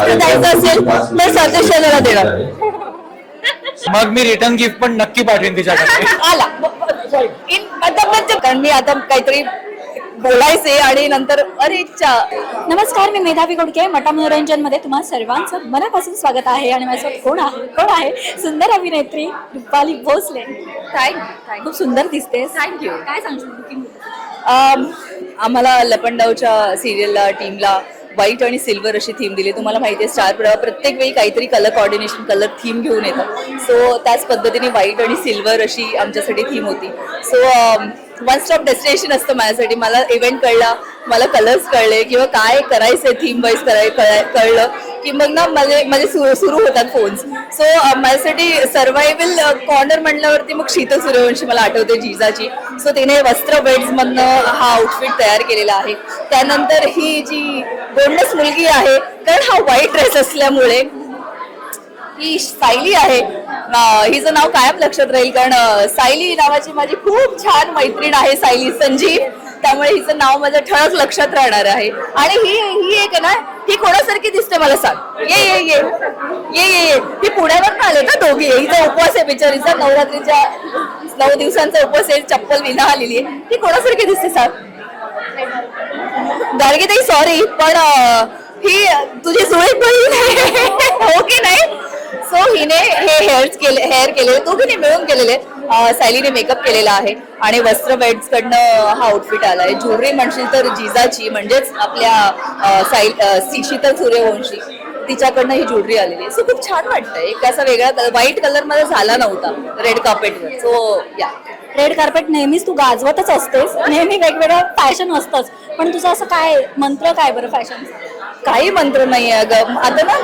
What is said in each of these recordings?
Gift द्यायचं असेल तर सरदेशाला देणार. मग मी रिटर्न गिफ्ट पण नक्की पाठवेन तिच्याकडे आला. इन कारण मी आता काहीतरी बोलायचे आणि नंतर अरे चा नमस्कार मी मेधावी गोडके मटा मनोरंजनमध्ये तुम्हा सर्वांचं मनापासून स्वागत आहे आणि माझ्यासोबत कोण आहे? कोण आहे? सुंदर अभिनेत्री रुपाली भोसले. थँक्यू खूप सुंदर दिसते you. काय सांगशील? बुकिंग अम, आम्हाला लपंडावच्या सिरियलला टीमला व्हाईट आणि सिल्वर अशी थीम दिली. तुम्हाला माहिती आहे स्टार प्रवाह प्रत्येक वेळी काहीतरी कलर कॉर्डिनेशन कलर थीम घेऊन येतं. सो त्याच पद्धतीने व्हाईट आणि सिल्वर अशी आमच्यासाठी थीम होती. सो वन स्टॉप डेस्टिनेशन असतं माझ्यासाठी. मला इव्हेंट कळला मला कलर्स कळले किंवा काय करायचंय थीम वाईज कराय कळलं की मग ना माझे माझे सुरू होतात फोन्स सो माझ्यासाठी सर्वायवल कॉर्नर म्हणल्यावरती मग शीतल सूर्यवंशी मला आठवते जिजाची. सो तिने वस्त्र बेड्समधनं हा आउटफिट तयार केलेला आहे. त्यानंतर ही जी गोंडस मुलगी आहे कारण हा व्हाईट ड्रेस असल्यामुळे ही सायली आहे. हिचं नाव कायम लक्षात राहील कारण सायली नावाची माझी खूप छान मैत्रीण आहे सायली संजीव. त्यामुळे हिचं नाव माझं ठळक लक्षात राहणार आहे. आणि ही ही एक ना ही कोणासारखी दिसते मला सांग? ये ये ये. ये ये ये. ही पुण्यावर आले का दोघी? हिचा उपवास आहे बिचारीचा नवरात्रीच्या नऊ दिवसांचा उपवास आहे. चप्पल विना आलेली आहे. ही कोणासारखी दिसते सांग? ताई सॉरी पण ही तुझी जुळी बहीण हो की नाही? सो हिने हे हेअर्स केले हेअर केलेले दोघीने मिळून केलेले. अं, सायलीने मेकअप केलेला आहे. आणि वस्त्र बेड्स कडनं हा आउटफिट आलाय. ज्वेलरी म्हणशील तर जिजाची म्हणजेच आपल्या अं, साई अं, सी- शीतल सूर्यवंशी तिच्याकडनं ही ज्वेलरी आलेली आहे. सो खूप छान वाटतंय. एक असा वेगळा कलर व्हाईट कलरमध्ये झाला नव्हता रेड कार्पेटवर सो या रेड कार्पेट नेहमीच तू गाजवतच असतेस. नेहमी वेगवेगळं फॅशन असतंच. पण तुझं असं काय मंत्र काय बरं फॅशन काही मंत्र नाही आहे अगं. आता ना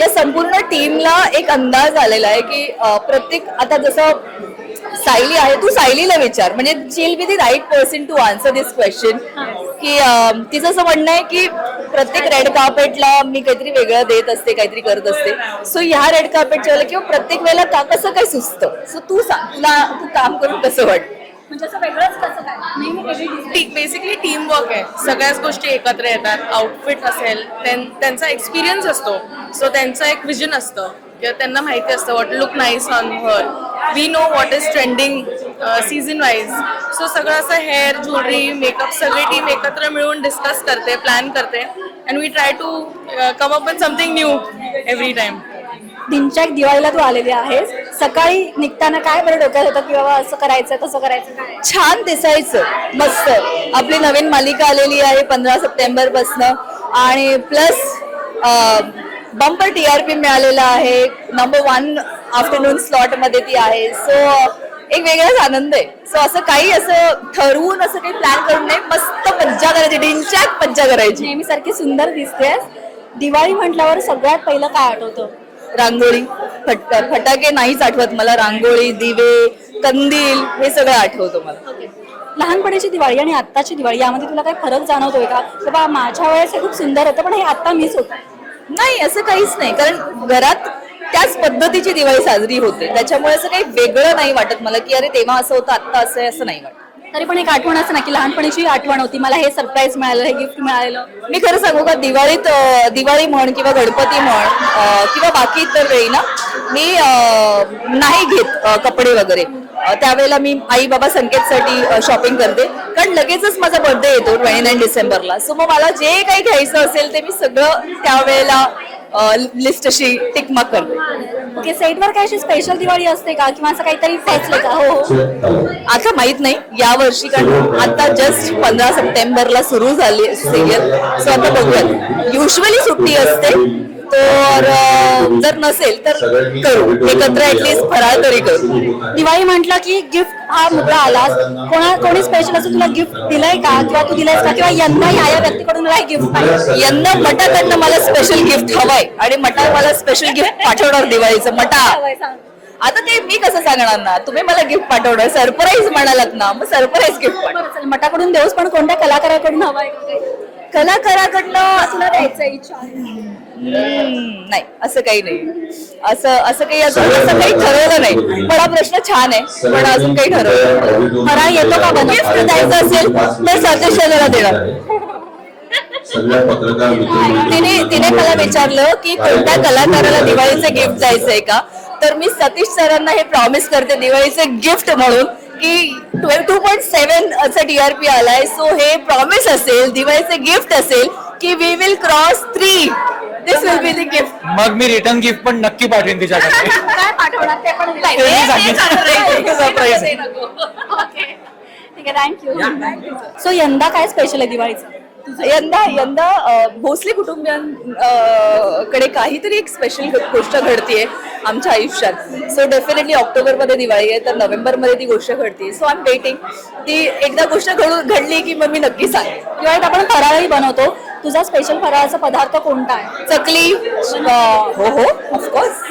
या संपूर्ण टीमला एक अंदाज आलेला आहे की प्रत्येक आता जसं सायली आहे तू सायलीला विचार. म्हणजे she'll be the right person to answer this question की तिचं असं म्हणणं आहे की प्रत्येक रेड कार्पेटला मी काहीतरी वेगळं देत असते काहीतरी करत असते. सो ह्या रेड कार्पेटच्या वेळेला किंवा प्रत्येक वेळेला का कसं काय सुचतं? सो तू सांग तुला तू काम करून कसं वाटतं? म्हणजे असं वेगळंच कसं काय? नेहमी वेगळी दिसते. बेसिकली टीम वर्क आहे. सगळ्याच गोष्टी एकत्र येतात. आउटफिट असेल त्यां- त्यांचा एक्सपिरियन्स असतो. सो त्यांचं एक विजन असतं. किंवा त्यांना माहिती असतं what look nice on her we know what is trending season wise so सगळं असं हेअर ज्वेलरी मेकअप सगळी टीम एकत्र मिळून डिस्कस करते प्लॅन करते. And we try to come up with something new every time दिनच्या एक दिवाळीला तू आलेली आहेस. सकाळी निघताना काय बरं डोक्यात होतं की बाबा असं करायचं तसं करायचं काय? छान दिसायचं मस्त. आपली नवीन मालिका आलेली आहे पंधरा सप्टेंबर पासनं. आणि plus bumper T R P मिळालेला आहे. नंबर वन आफ्टरनून स्लॉटमध्ये ती आहे. सो एक वेगळाच आनंद आहे. सो असं काही असं ठरवून असं काही प्लॅन करून नाही. मस्त मज्जा करायची. डिंच्याक मज्जा करायची. नेहमी सारखी सुंदर दिसतेस दिवाळी म्हटल्यावर सगळ्यात पहिलं काय आठवतं? रांगोळी. फट फटाके नाहीच आठवत मला. रांगोळी दिवे कंदील हे सगळं आठवतं मला. लहानपणीची दिवाळी आणि आत्ताची दिवाळी यामध्ये तुला काही फरक जाणवतोय का? की बा माझ्या वेळेस हे खूप सुंदर होतं पण हे आता मिस होतं. नाही असं काहीच नाही. कारण घरात त्याच पद्धतीची दिवाळी साजरी होते. त्याच्यामुळे असं काही वेगळं नाही वाटत मला की अरे तेव्हा असं होतं आत्ता असं आहे असं नाही वाटत. तरी पण एक आठवण असं ना की लहानपणीची आठवण होती. मला हे सरप्राईज मिळालं हे गिफ्ट मिळालेलं. मी खरं सांगू का दिवाळीत अं, दिवाळी म्हण किंवा गणपती म्हण अं, किंवा बाकी इतर वेळी ना मी अं, नाही घेत अं, कपडे वगैरे. अं, त्यावेळेला मी आई बाबा संकेतसाठी शॉपिंग करते. कारण लगेचच माझा बर्थडे येतो ट्वेंटी नाईन डिसेंबरला. सो मग मला जे काही घ्यायचं असेल ते मी सगळं त्यावेळेला लिस्ट अशी टिकमाक करते. ओके सेटवर काय अशी स्पेशल दिवाळी असते का? किंवा असं काहीतरी फेचलं का? हो हो. आता माहीत नाही. या वर्षी कारण आता जस्ट पंधरा सप्टेंबरला सुरू झाली सिरियल सो आता बघूयात. युजली सुट्टी असते. तर जर नसेल तर करू. एकत्र ऍटलीस्ट फराळ तरी करू. दिवाळी म्हटलं की गिफ्ट हा मुद्दा आलास कोणा कोणी स्पेशल असं तुला गिफ्ट दिलंय का? किंवा तू दिलंयस का? किंवा यंदा या या व्यक्तीकडून मला गिफ्ट पाहिजे. यंदा मटाकडनं मला स्पेशल गिफ्ट हवंय. आणि मटा मला स्पेशल गिफ्ट पाठवणार दिवाळीचं. मटा. आता ते मी कसं सांगणार ना? तुम्ही मला गिफ्ट पाठवणार. सरप्राईज म्हणालात ना? मग सरप्राईज गिफ्ट पाठव. मठाकडून देऊस पण कोणत्या कलाकाराकडून? हवाय? कलाकाराकडनं तुला द्यायचं इच्छा आहे. हम्म, नाही असं काही नाही. असं असं काही अजून असं काही ठरवलं नाही. पण हा प्रश्न छान आहे. पण अजून काही ठरवलं फराळ येतो का बनवता? गिफ्ट द्यायचं असेल तर सरदेशाला देणार तिने तिने मला विचारलं की कोणत्या कलाकाराला दिवाळीचं गिफ्ट द्यायचंय का? तर मी सतीश सरांना हे प्रॉमिस करते दिवाळीचं गिफ्ट म्हणून की टू पॉईंट सेव्हन असं टीआरपी आलाय. सो हे प्रॉमिस असेल दिवाळीचं गिफ्ट असेल की we will cross three this will be the gift मग मी रिटर्न गिफ्ट पण नक्की पाठवेन तिच्याकडे काय पाठवणार? ते पण नाही, ते मी ते- सांगेन. ते surprise. Surprise आहे. ओके ठीक आहे थँक्यू सो यंदा काय स्पेशल आहे दिवाळीचं? यंदा यंदा अ, भोसले कुटुंबियांकडे काहीतरी एक स्पेशल गोष्ट घडतीये आमच्या आयुष्यात. सो डेफिनेटली ऑक्टोबरमध्ये दिवाळी आहे तर नोव्हेंबरमध्ये ती गोष्ट घडते सो आय एम वेटिंग ती एकदा गोष्ट घडून घडली की मग मी नक्की सांगेन. दिवाळीत आपण फराळही बनवतो. तुझा स्पेशल फराळाचा पदार्थ कोणता आहे? चकली. हो हो ऑफकोर्स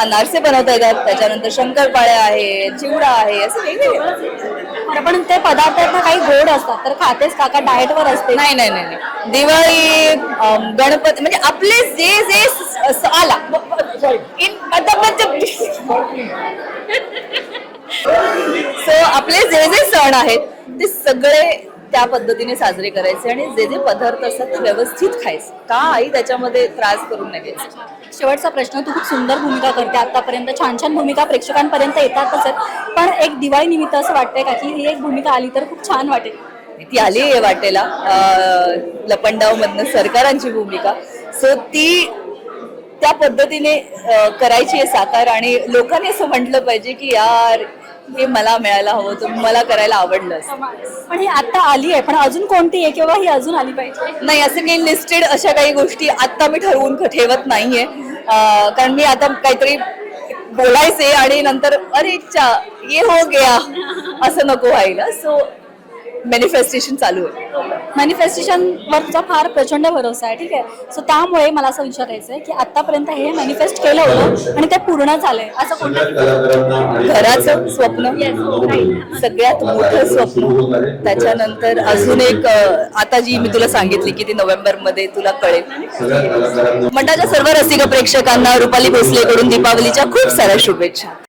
अनारसे बनवता येतात त्याच्यानंतर शंकरपाळ्या आहे चिवडा आहे असं वेगवेगळे. पण ते पदार्थ आहेत ना काही गोड असतात तर खातेस काका डाएट वर असते? नाही नाही नाही नाही. दिवाळी गणपती म्हणजे आपले जे जे स- स- आला. इन सो आपले जे जे सण आहेत ते सगळे त्या पद्धतीने साजरे करायचे आणि जे जे पदार्थ असतात ते व्यवस्थित खायचे. का आई त्याच्यामध्ये त्रास करून नाही घ्यायचा शेवटचा प्रश्न तू खूप सुंदर भूमिका करते आतापर्यंत छान छान भूमिका प्रेक्षकांपर्यंत येतातच आहेत. पण एक दिवाळी निमित्त असं वाटतंय का की ही एक भूमिका आली तर खूप छान वाटेल? ती आली आहे वाटेला. लपंडाव मधनं सरकारांची भूमिका. सो ती त्या पद्धतीने करायची आहे साकार आणि लोकांनी असं म्हटलं पाहिजे की यार हे मला मिळायला हवं होतं मला करायला आवडलं. पण ही आता आली आहे पण अजून कोणती आहे किंवा ही अजून आली पाहिजे? नाही असं काही लिस्टेड अशा काही गोष्टी आता मी ठरवून ठेवत नाहीये. कारण मी आता काहीतरी बोलायचे आणि नंतर अरे चा ये हो गया. असं नको व्हायला. सो मॅनिफेस्टेशन चालू आहे मॅनिफेस्टेशन वर तुझा फार प्रचंड भरोसा आहे ठीक आहे? सो त्यामुळे मला असं विचारायचं आहे की आतापर्यंत हे मॅनिफेस्ट केलं होतं आणि ते पूर्ण झालंय. असं कोणतं सगळ्या कलाकारांना आणि घराचं स्वप्न? सगळ्यात मोठं स्वप्न. त्याच्यानंतर अजून एक आता जी मी तुला सांगितली की ती नोव्हेंबरमध्ये तुला कळेल. मंडळाच्या सर्व रसिक प्रेक्षकांना रुपाली भोसलेकडून दीपावलीच्या खूप साऱ्या शुभेच्छा.